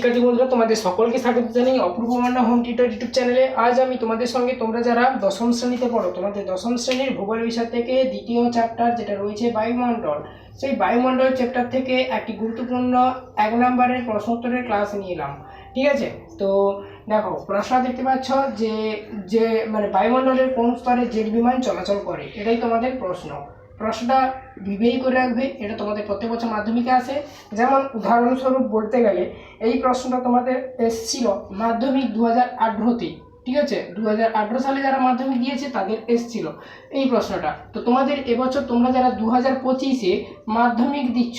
শিক্ষার্থী বন্ধুরা, তোমাদের সকলকে স্বাগত জানাই Apurba Manna home tutor YouTube চ্যানেলে আজ আমি তোমাদের সঙ্গে, তোমরা যারা দশম শ্রেণীতে পড়ো, তোমাদের দশম শ্রেণির ভূগোল বিষয় থেকে দ্বিতীয় চ্যাপ্টার যেটা রয়েছে বায়ুমণ্ডল, সেই বায়ুমণ্ডল চ্যাপ্টার থেকে একটি গুরুত্বপূর্ণ এক নম্বরের প্রশ্নোত্তরের ক্লাস নিয়ে এলাম ঠিক আছে? তো দেখো, প্রশ্ন দেখতে পাচ্ছ যে যে মানে বায়ুমণ্ডলের কোন স্তরে জেট বিমান চলাচল করে? এটাই তোমাদের প্রশ্ন। প্রশ্নটা বিবেই করে রাখবে, এটা তোমাদের প্রত্যেক বছর মাধ্যমিকে আসে। যেমন উদাহরণস্বরূপ বলতে গেলে, এই প্রশ্নটা তোমাদের এসছিল মাধ্যমিক দু হাজার ঠিক আছে? দু হাজার আঠেরো সালে যারা মাধ্যমিক দিয়েছে, তাদের এসছিল এই প্রশ্নটা। তো তোমাদের এবছর তোমরা যারা দু হাজার পঁচিশে মাধ্যমিক দিচ্ছ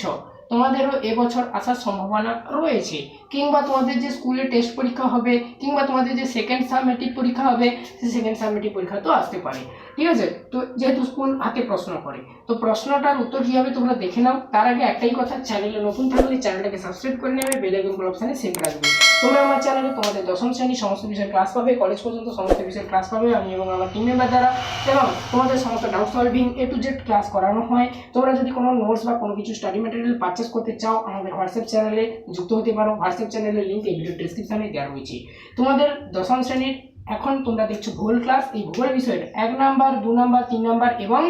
তোমাদেরও এবছর আসার সম্ভাবনা রয়েছে। কিংবা তোমাদের যে স্কুলে টেস্ট পরীক্ষা হবে, কিংবা তোমাদের যে সেকেন্ড সাবমেটিভ পরীক্ষা হবে সে সেকেন্ড সাবমেটিভ পরীক্ষা তো আসতে পারে। ঠিক আছে? তো যেহেতু স্কুল হাতে প্রশ্ন করে, তো প্রশ্নটার উত্তর কী হবে তোমরা দেখে নাও? তার আগে একটাই কথা চ্যানেলে নতুন থাকলে চ্যানেলটাকে সাবস্ক্রাইব করে নেবে বেল আইকন অপশানে সেভ রাখবে। তোমরা আমার চ্যানেলে তোমাদের দশম শ্রেণি সমস্ত বিষয়ের ক্লাস পাবে কলেজ পর্যন্ত সমস্ত বিষয়ের ক্লাস পাবে, আমি এবং আমার টিম মেম্বার দ্বারা এবং তোমাদের সমস্ত doubt solving A to Z class করানো হয়। তোমরা যদি কোনো নোটস বা কোনো কিছু স্টাডি ম্যাটেরিয়াল পারচেস করতে চাও, আমাদের হোয়াটসঅ্যাপ চ্যানেলে যুক্ত হতে পারো। হোয়াটসঅ্যাপ চ্যানেলের লিঙ্ক এই ভিডিও ডিসক্রিপশনে দেওয়া রয়েছে। তোমাদের দশম শ্রেণির এখন তোমরা দেখছ ভূগোল ক্লাস এই ভূগোল বিষয়ের এক নাম্বার দু নাম্বার তিন নাম্বার এবং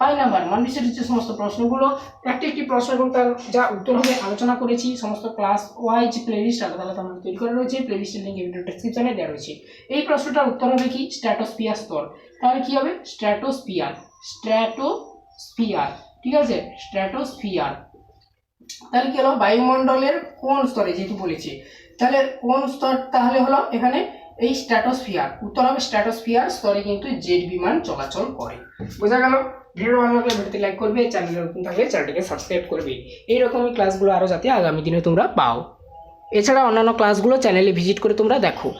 পাঁচ নাম্বার মান বিষয়ের যে সমস্ত প্রশ্নগুলো। একটি একটি প্রশ্ন এবং তার যা উত্তর হবে আলোচনা করেছি। সমস্ত ক্লাস ওয়াইজ প্লেলিস্ট আলাদা আলাদা আমাদের তৈরি করা রয়েছে। প্লেলিস্টের লিঙ্ক ভিডিও ডেসক্রিপশনে দেওয়া রয়েছে। এই প্রশ্নটার উত্তর হবে কি? স্ট্র্যাটোস্পিয়ার স্তর। তাহলে কি হবে? স্ট্র্যাটোস্পিয়ার স্ট্র্যাটোস্পিয়ার ঠিক আছে? স্ট্র্যাটোস্পিয়ার তাহলে কি হলো? বায়ুমণ্ডলের কোন স্তরে, যেহেতু বলেছি, তাহলে কোন স্তর তাহলে হলো এখানে এই স্ট্র্যাটোস্ফিয়ার উত্তর হবে স্ট্র্যাটোস্ফিয়ার স্তরে কিন্তু জেট বিমান চলাচল করে। বোঝা গেল? ভিডিও ভালো লাগলে ভিডিওতে লাইক করবে চ্যানেলে নতুন থাকলে চ্যানেলটিকে সাবস্ক্রাইব করবে। এইরকমই ক্লাসগুলো আরও যাতে আগামী দিনে তোমরা পাও। এছাড়া অন্যান্য ক্লাসগুলো চ্যানেলে ভিজিট করে তোমরা দেখো।